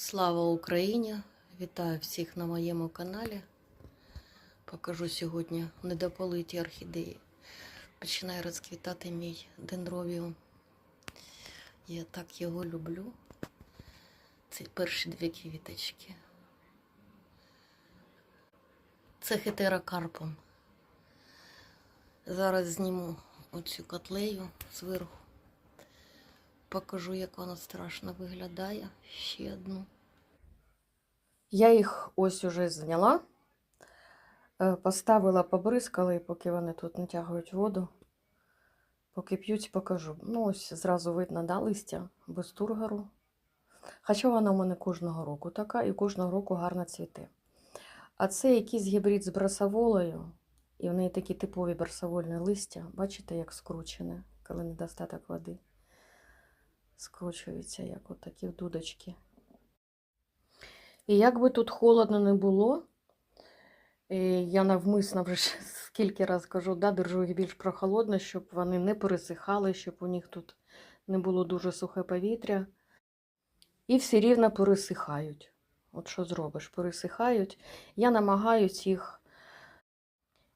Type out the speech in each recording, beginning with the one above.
Слава Україні! Вітаю всіх на моєму каналі. Покажу сьогодні недополиті орхідеї. Починає розквітати мій дендробіум. Я так його люблю. Це перші дві квіточки. Це хетерокарпом. Зараз зніму оцю котлею зверху. Покажу, як вона страшно виглядає. Ще одну. Я їх ось уже зняла, Е, поставила, побризкала, і поки вони тут натягують воду, поки п'ють, покажу. Ну, ось зразу видно, да, листя без тургару. Хоча вона у мене кожного року така і кожного року гарно цвіте. А це якийсь гібрид з брасоволою, і в неї такі типові брасовольні листя. Бачите, як скручене, коли недостаток води скручується, як от такі дудочки. І як би тут холодно не було, я навмисно вже скільки раз кажу, да, держу їх більш прохолодно, щоб вони не пересихали, щоб у них тут не було дуже сухе повітря. І всі рівно пересихають. От що зробиш, пересихають. Я намагаюсь їх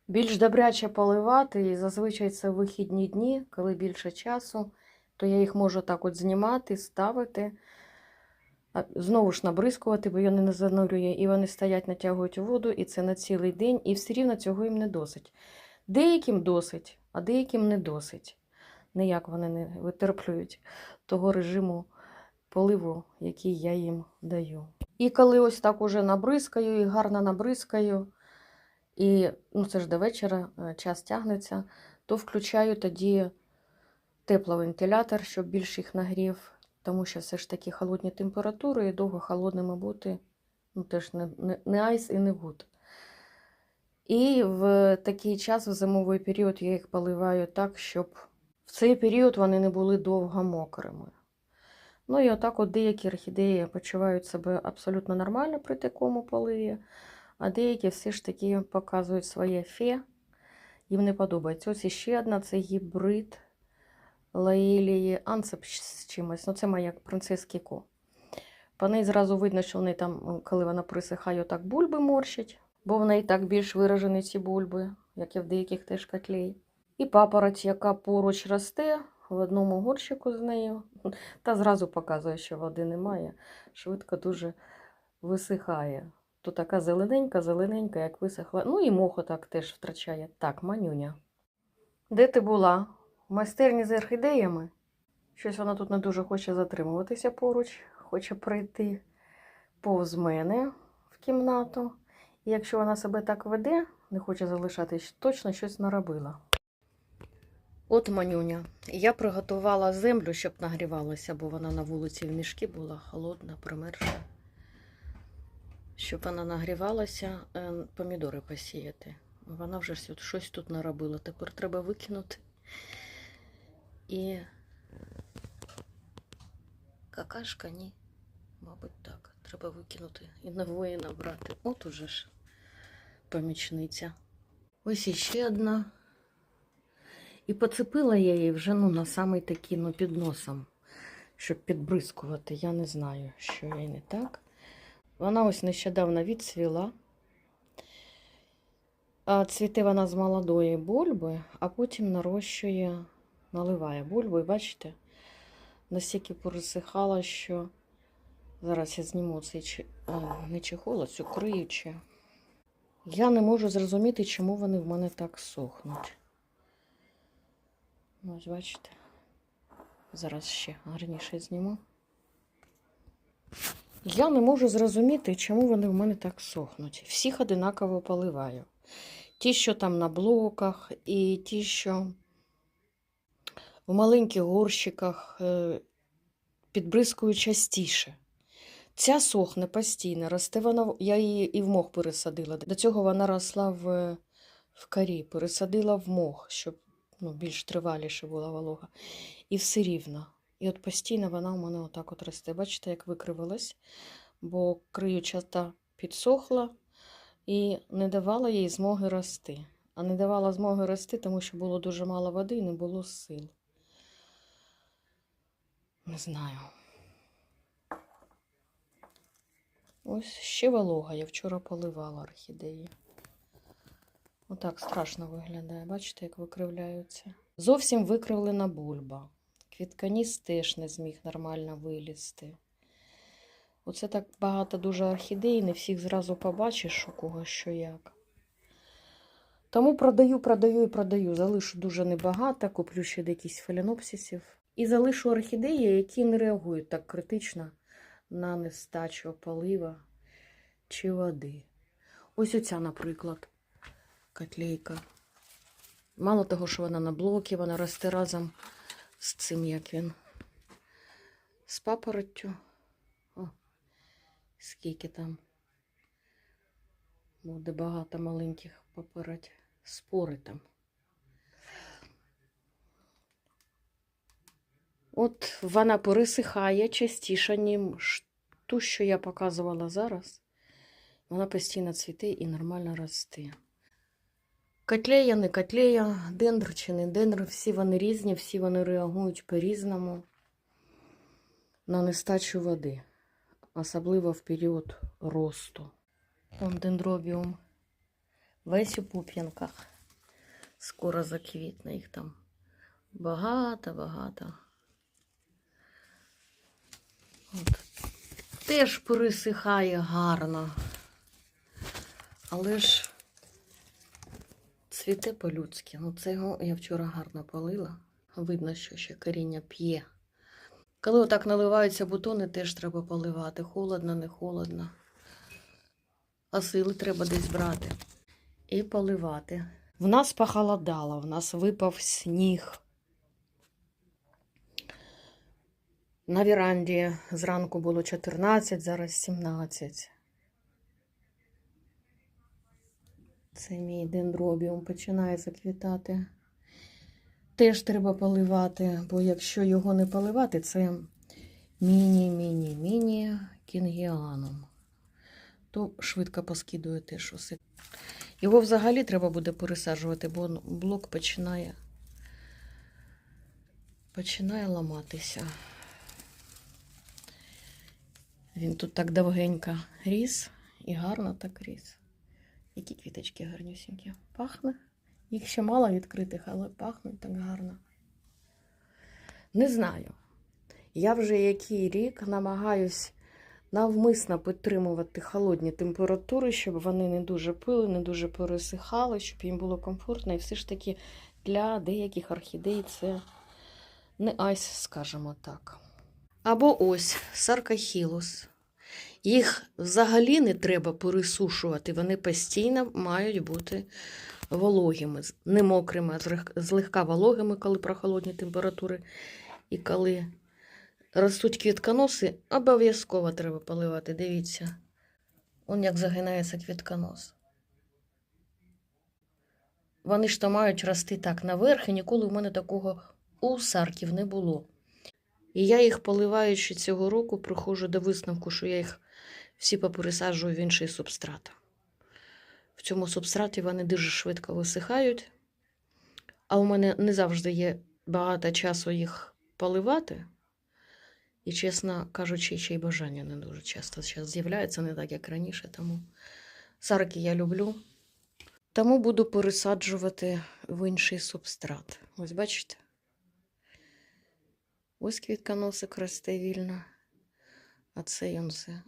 більш добряче поливати, і зазвичай це вихідні дні, коли більше часу то я їх можу так от знімати, ставити, знову ж набризкувати, бо вони не занурює, і вони стоять, натягують воду, і це на цілий день, і все рівно цього їм не досить. Деяким досить, а деяким не досить. Ніяк вони не витерплюють того режиму поливу, який я їм даю. І коли ось так уже набризкаю, і гарно набризкаю, і ну це ж до вечора е, час тягнеться, то включаю тоді тепловентилятор, щоб більш їх нагрів, тому що все ж таки холодні температури і довго холодними бути ну, теж не, не, не айс і не гуд. І в такий час, в зимовий період, я їх поливаю так, щоб в цей період вони не були довго мокрими. Ну і отак от деякі орхідеї почувають себе абсолютно нормально при такому поливі, а деякі все ж таки показують своє фе. Їм не подобається. Ось іще одна це гібрид лаїлії Ансеп з чимось. Ну, це моя принцес Кіко. По неї зразу видно, що вони там, коли вона присихає, так бульби морщать, бо в неї так більш виражені ці бульби, як і в деяких теж котлей. І папороть, яка поруч росте в одному горщику з нею, та зразу показує, що води немає, швидко дуже висихає. То така зелененька, зелененька, як висохла. Ну і мохо так теж втрачає. Так, манюня. Де ти була? Майстерні з орхідеями. Щось вона тут не дуже хоче затримуватися поруч, хоче прийти повз мене в кімнату. І якщо вона себе так веде, не хоче залишатись, точно щось наробила. От манюня. Я приготувала землю, щоб нагрівалася, бо вона на вулиці в мішки була холодна, примерзла. Щоб вона нагрівалася, е, помідори посіяти. Вона вже щось тут наробила. Тепер треба викинути. І какашка ні. Мабуть, так. Треба викинути і нової набрати. От уже ж помічниця. Ось іще одна. І поцепила я її вже ну, на самий такий ну, під носом, щоб підбризкувати. Я не знаю, що я не так. Вона ось нещодавно відцвіла. А цвіте вона з молодої бульби, а потім нарощує наливає бульбу, і бачите, настільки пересихала, що зараз я зніму цей не чехол, а цю криюче. Я не можу зрозуміти, чому вони в мене так сохнуть. Ну, Ось, бачите, зараз ще гарніше зніму. Я не можу зрозуміти, чому вони в мене так сохнуть. Всіх одинаково поливаю. Ті, що там на блоках, і ті, що в маленьких горщиках е, підбризкую частіше. Ця сохне постійно, росте вона, я її і в мох пересадила. До цього вона росла в в карі, пересадила в мох, щоб ну, більш триваліше була волога. І все рівно. І от постійно вона у мене отак от росте. Бачите, як викривилась, бо криючата підсохла і не давала їй змоги рости. А не давала змоги рости, тому що було дуже мало води і не було сил. Не знаю. Ось ще волога. Я вчора поливала орхідеї. Отак страшно виглядає. Бачите, як викривляються. Зовсім викривлена бульба. Квітканіс теж не зміг нормально вилізти. Оце так багато дуже орхідей, не всіх зразу побачиш, у кого що як. Тому продаю, продаю і продаю. Залишу дуже небагато, куплю ще якісь фаленопсисів. І залишу орхідеї, які не реагують так критично на нестачу полива чи води. Ось оця, наприклад, котлейка. Мало того, що вона на блокі, вона росте разом з цим, як він, з папороттю. О, скільки там буде багато маленьких папороть, спори там. От вона пересихає частіше, ніж ту, що я показувала зараз. Вона постійно цвіте і нормально росте. Котлея, не котлея, дендр чи не дендр, всі вони різні, всі вони реагують по-різному на нестачу води, особливо в період росту. Вон дендробіум. Весь у пуп'янках. Скоро заквітне їх там багато-багато. От. Теж пересихає гарно. Але ж цвіте по-людськи. Ну, це я вчора гарно полила. Видно, що ще коріння п'є. Коли отак наливаються бутони, теж треба поливати. Холодно, не холодно. А сили треба десь брати. І поливати. В нас похолодало, в нас випав сніг. На віранді зранку було 14, зараз 17. Це мій дендробіум починає заквітати. Теж треба поливати, бо якщо його не поливати, це міні-міні-міні кінгіаном, то швидко поскидує теж усе. Його взагалі треба буде пересаджувати, бо блок починає, починає ламатися. Він тут так довгенько ріс і гарно так ріс. Які квіточки гарнюсінькі. Пахне. Їх ще мало відкритих, але пахнуть так гарно. Не знаю. Я вже який рік намагаюсь навмисно підтримувати холодні температури, щоб вони не дуже пили, не дуже пересихали, щоб їм було комфортно. І все ж таки для деяких орхідей це не айс, скажімо так. Або ось саркахілус. Їх взагалі не треба пересушувати, вони постійно мають бути вологими, не мокрими, а злегка вологими, коли прохолодні температури. І коли ростуть квітконоси, обов'язково треба поливати. Дивіться, он як загинається квітконос. Вони ж то мають рости так наверх, і ніколи в мене такого у сарків не було. І я їх поливаючи цього року, приходжу до висновку, що я їх всі попересаджую в інший субстрат. В цьому субстраті вони дуже швидко висихають, а у мене не завжди є багато часу їх поливати. І, чесно кажучи, ще й бажання не дуже часто зараз з'являється, не так, як раніше. Тому сарки я люблю. Тому буду пересаджувати в інший субстрат. Ось бачите? Ось квітконосик росте вільно, а це все.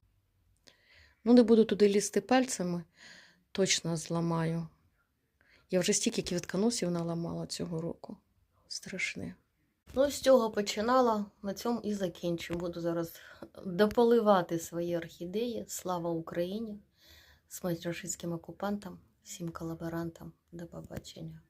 Ну, не буду туди лізти пальцями, точно зламаю. Я вже стільки квітконосів наламала цього року. Страшне. Ну, з цього починала, на цьому і закінчу. Буду зараз дополивати свої орхідеї. Слава Україні! Смерть рашистським окупантам, всім колаборантам. До побачення.